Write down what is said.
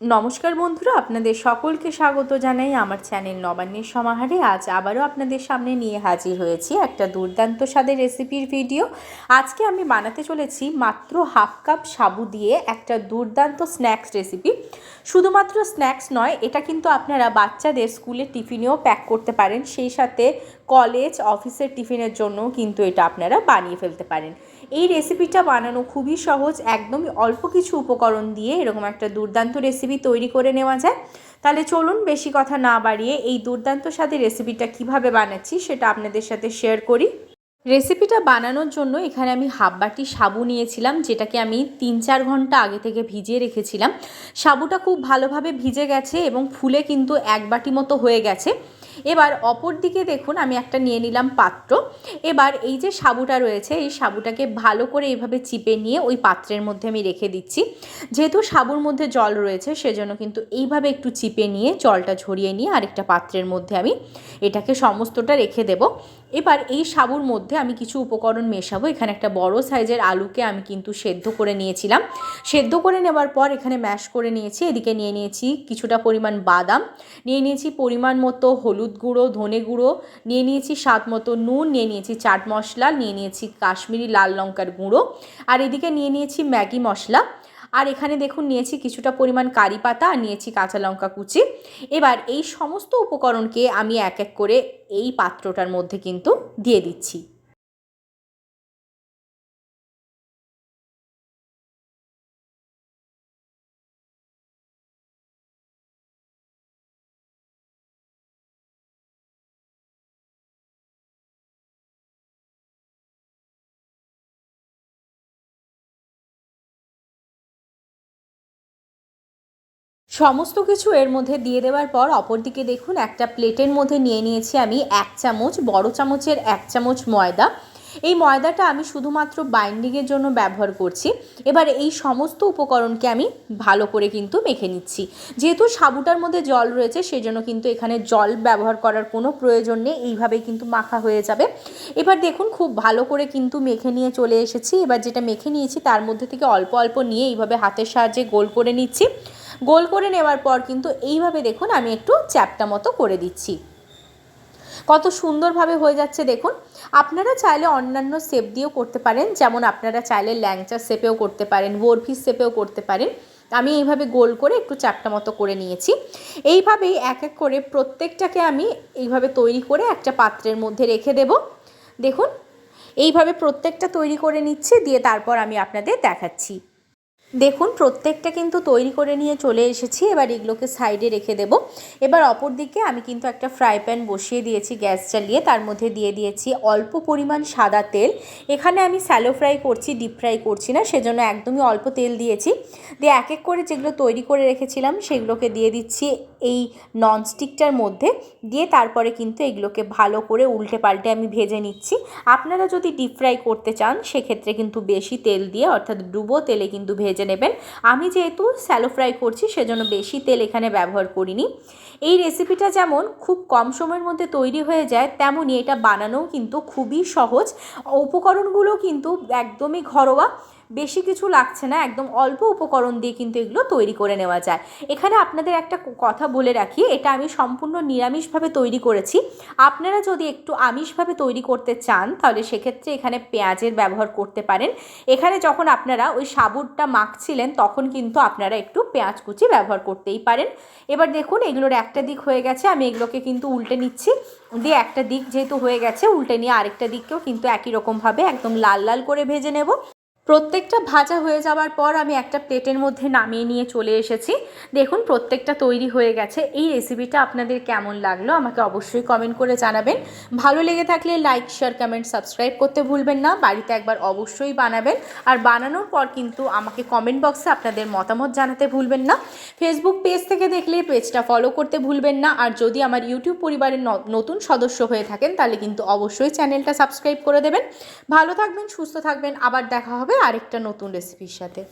নমস্কার বন্ধুরা, আপনাদের সকলকে স্বাগত জানাই আমার চ্যানেল নবান্নের সমাহারে। আজ আবারও আপনাদের সামনে নিয়ে হাজির হয়েছি একটা দুর্দান্ত স্বাদের রেসিপির ভিডিও। আজকে আমি বানাতে চলেছি মাত্র হাফ কাপ সাবু দিয়ে একটা দুর্দান্ত স্ন্যাক্স রেসিপি। শুধুমাত্র স্ন্যাক্স নয়, এটা কিন্তু আপনারা বাচ্চাদের স্কুলের টিফিনেও প্যাক করতে পারেন। সেই সাথে কলেজ, অফিসের টিফিনের জন্য কিন্তু এটা আপনারা বানিয়ে ফেলতে পারেন। এই রেসিপিটা বানানো খুবই সহজ, একদমই অল্প কিছু উপকরণ দিয়ে এরকম একটা দুর্দান্ত রেসিপি তৈরি করে নেওয়া যায়। তাহলে চলুন বেশি কথা না বাড়িয়ে এই দুর্দান্ত স্বাদের রেসিপিটা কীভাবে বানাচ্ছি সেটা আপনাদের সাথে শেয়ার করি। রেসিপিটা বানানোর জন্য এখানে আমি হাফ বাটি সাবু নিয়েছিলাম, যেটাকে আমি তিন চার ঘণ্টা আগে থেকে ভিজিয়ে রেখেছিলাম। সাবুটা খুব ভালোভাবে ভিজে গেছে এবং ফুলে কিন্তু এক বাটি মতো হয়ে গেছে। এবার অপর দিকে দেখুন, আমি একটা নিয়ে নিলাম পাত্র। এবার এই যে সাবুটা রয়েছে, এই সাবুটাকে ভালো করে এইভাবে চিপে নিয়ে ওই পাত্রের মধ্যে আমি রেখে দিচ্ছি। যেহেতু সাবুর মধ্যে জল রয়েছে, সেজন্য কিন্তু এইভাবে একটু চিপে নিয়ে জলটা ঝরিয়ে নিয়ে আরেকটা পাত্রের মধ্যে আমি এটাকে সমস্তটা রেখে দেব। এবার এই সাবুর মধ্যে আমি কিছু উপকরণ মেশাবো। এখানে একটা বড় সাইজের আলুকে আমি কিন্তু সেদ্ধ করে নিয়েছিলাম। সেদ্ধ করে নেবার পর এখানে ম্যাশ করে নিয়েছি। এদিকে নিয়ে নিয়েছি কিছুটা পরিমাণ বাদাম, নিয়ে নিয়েছি পরিমাণ মতো হলুদ গুঁড়ো, ধনে গুঁড়ো, নিয়ে নিয়েছি স্বাদ মতো নুন, নিয়ে নিয়েছি চাট মশলা, নিয়ে নিয়েছি কাশ্মীরি লাল লঙ্কার গুঁড়ো, আর এদিকে নিয়ে নিয়েছি ম্যাগি মশলা। আর এখানে দেখুন নিয়েছি কিছুটা পরিমাণ কারি পাতা আর নিয়েছি কাঁচা লঙ্কা কুচি। এবার এই সমস্ত উপকরণকে আমি এক এক করে এই পাত্রটার মধ্যে কিন্তু দিয়ে দিচ্ছি। সমস্ত কিছু এর মধ্যে দিয়ে দেওয়ার পর অপরদিকে দেখুন, একটা প্লেটের মধ্যে নিয়ে নিয়েছি আমি এক চামচ, বড় চামচের এক চামচ ময়দা। এই ময়দাটা আমি শুধুমাত্র বাইন্ডিংয়ের জন্য ব্যবহার করছি। এবার এই সমস্ত উপকরণকে আমি ভালো করে কিন্তু মেখে নিচ্ছি। যেহেতু সাবুটার মধ্যে জল রয়েছে, সেজন্য কিন্তু এখানে জল ব্যবহার করার কোনো প্রয়োজন নেই, এইভাবেই কিন্তু মাখা হয়ে যাবে। এবার দেখুন, খুব ভালো করে কিন্তু মেখে নিয়ে চলে এসেছি। এবার যেটা মেখে নিয়েছি, তার মধ্যে থেকে অল্প অল্প নিয়ে এইভাবে হাতের সাহায্যে গোল করে নিচ্ছি। গোল করে নেওয়ার পর কিন্তু এইভাবে দেখুন আমি একটু চ্যাপটা মতো করে দিচ্ছি। কত সুন্দরভাবে হয়ে যাচ্ছে দেখুন। আপনারা চাইলে অন্যান্য শেপ দিয়েও করতে পারেন, যেমন আপনারা চাইলে ল্যাংচা শেপেও করতে পারেন বরফিস শেপেও করতে পারেন। আমি এইভাবে গোল করে একটু চারটা মতো করে নিয়েছি। এইভাবেই এক এক করে প্রত্যেকটাকে আমি এইভাবে তৈরি করে একটা পাত্রের মধ্যে রেখে দেব। দেখুন, এইভাবে প্রত্যেকটা তৈরি করে নিচ্ছি, দিয়ে তারপর আমি আপনাদের দেখাচ্ছি। দেখুন, প্রত্যেকটা কিন্তু তৈরি করে নিয়ে চলে এসেছি। এবার এগুলোকে সাইডে রেখে দেব। এবার অপর দিকে আমি কিন্তু একটা ফ্রাই প্যান বসিয়ে দিয়েছি গ্যাস চালিয়ে তার মধ্যে দিয়ে দিয়েছি অল্প পরিমাণ সাদা তেল। এখানে আমি স্যালো ফ্রাই করছি, ডিপ ফ্রাই করছি না, সেজন্য একদমই অল্প তেল দিয়েছি। দিয়ে এক এক করে যেগুলো তৈরি করে রেখেছিলাম, সেগুলোকে দিয়ে দিচ্ছি এই ননস্টিকটার মধ্যে দিয়ে তারপরে কিন্তু এগুলোকে ভালো করে উল্টে পাল্টে আমি ভেজে নিচ্ছি। আপনারা যদি ডিপ ফ্রাই করতে চান, সেক্ষেত্রে কিন্তু বেশি তেল দিয়ে, অর্থাৎ ডুবো তেলে কিন্তু ভেজে নেবেন। আমি যেহেতু স্যালো ফ্রাই করছি, সেজন্য বেশি তেল এখানে ব্যবহার করিনি। এই রেসিপিটা যেমন খুব কম সময়ের মধ্যে তৈরি হয়ে যায় তেমনই এটা বানানোও কিন্তু খুবই সহজ। উপকরণগুলো কিন্তু একদমই ঘরোয়া। বেশি কিছু লাগছে না, একদম অল্প উপকরণ দিয়ে কিন্তু এগুলো তৈরি করে নেওয়া যায়। এখানে আপনাদের একটা কথা বলে রাখি, এটা আমি সম্পূর্ণ নিরামিষভাবে তৈরি করেছি। আপনারা যদি একটু আমিষভাবে তৈরি করতে চান, তাহলে সেক্ষেত্রে এখানে পেঁয়াজের ব্যবহার করতে পারেন। এখানে যখন আপনারা ওই সাবুরটা মাখছিলেন, তখন কিন্তু আপনারা একটু পেঁয়াজ কুচি ব্যবহার করতেই পারেন। এবার দেখুন, এগুলোর একটা দিক হয়ে গেছে, আমি এগুলোকে কিন্তু উল্টে নিচ্ছি। দিয়ে একটা দিক যেহেতু হয়ে গেছে, উল্টে নিয়ে আরেকটা দিককেও কিন্তু একই রকমভাবে একদম লাল লাল করে ভেজে নেব। প্রত্যেকটা ভাজা হয়ে যাওয়ার পর আমি একটা প্লেটের মধ্যে নামিয়ে নিয়ে চলে এসেছি। দেখুন, প্রত্যেকটা তৈরি হয়ে গেছে। এই রেসিপিটা আপনাদের কেমন লাগল আমাকে অবশ্যই কমেন্ট করে জানাবেন। ভালো লেগে থাকলে লাইক, শেয়ার, কমেন্ট, সাবস্ক্রাইব করতে ভুলবেন না। বাড়িতে একবার অবশ্যই বানাবেন। আর বানানোর পর কিন্তু আমাকে কমেন্ট বক্সে আপনাদের মতামত জানাতে ভুলবেন না। ফেসবুক পেজ থেকে দেখলে পেজটা ফলো করতে ভুলবেন না। আর যদি আমার ইউটিউব পরিবারের নতুন সদস্য হয়ে থাকেন, তাহলে কিন্তু অবশ্যই চ্যানেলটা সাবস্ক্রাইব করে দেবেন। ভালো থাকবেন, সুস্থ থাকবেন। আবার দেখা হবে আরেকটা নতুন রেসিপির সাথে।